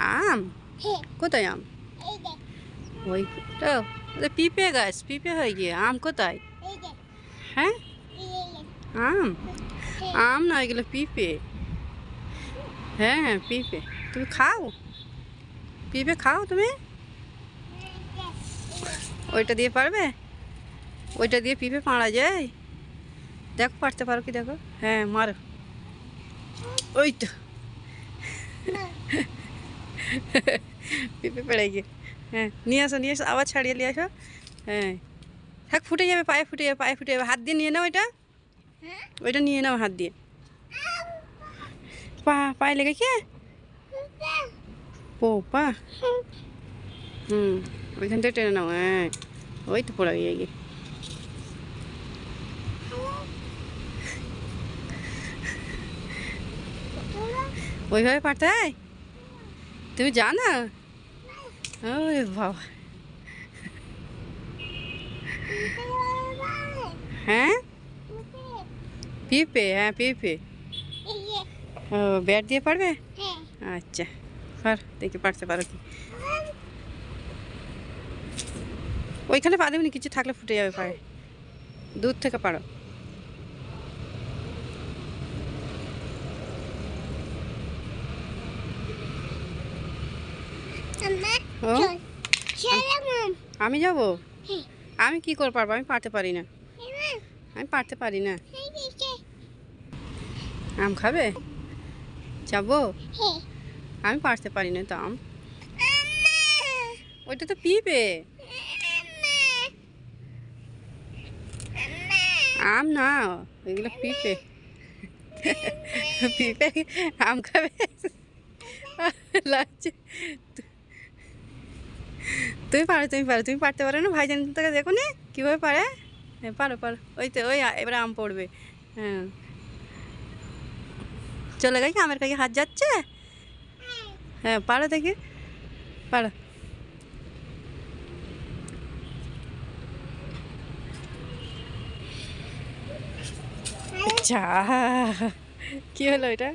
আম? হ্যাঁ। কোথায় আম? ওই তো পিঁপে গাছ পিঁপে হয়ে গিয়ে আম কোথায়? হ্যাঁ? আম? আম না এগুলো পিঁপে। হ্যাঁ পিঁপে। তুমি খাও? পিঁপে খাও তুমি? ওইটা দিয়ে পারবে? ওইটা দিয়ে পিঁপে পাড়া যায়? দেখো পারতে পারো কি দেখো? হ্যাঁ মারো। ওই তো। পিঁপে পেড়ে গিয়ে হ্যাঁ নিয়ে আসো নিয়ে আসো আবার ছাড়িয়ে নিয়ে আসো হ্যাঁ থাক ফুটে যাবে পায়ে ফুটে যাবে পায়ে ফুটে যাবে হাত দিয়ে নিয়ে নাও ওইটা ওইটা নিয়ে নাও হাত দিয়ে পা পায়ে লেগেছে ও পা হুম ওইখান থেকে টেনে নাও হ্যাঁ ওই তো পড়ে গিয়ে গিয়ে ওইভাবে পারতে হয় তুমি জানো? ওই বাবা। হ্যাঁ? পিঁপে হ্যাঁ পিঁপে। ও, ব্যাট দিয়ে পারবে? আচ্ছা পার দেখি পারতে পারো কি। ওইখানে পা দেবেনি কিছু থাকলে ফুটে যাবে পায়ে। দূর থেকে পারো আম্মা ও চল চলো মম আমি যাব? আমি কি করে পারব? আমি পারতে পারি না। আমি পারতে পারি না। আম খাবে? যাব? আমি পারতে পারি না তো আম ওইটা তো পিবে। আম না ওইগুলো পিঁপে পিঁপে আম খাবে। লাগছে। তুমি পারো তুমি পারো, তুমি পারতে পারো না? ভাইজান থেকে দেখো নি, কীভাবে পারে? হ্যাঁ পারো পারো। ওই তো, ওই এবারে আম পড়বে। হ্যাঁ। চলে গেছে, আমের কাছে হাত যাচ্ছে? হ্যাঁ পারো দেখি। পারো। চা কি হলো এটা?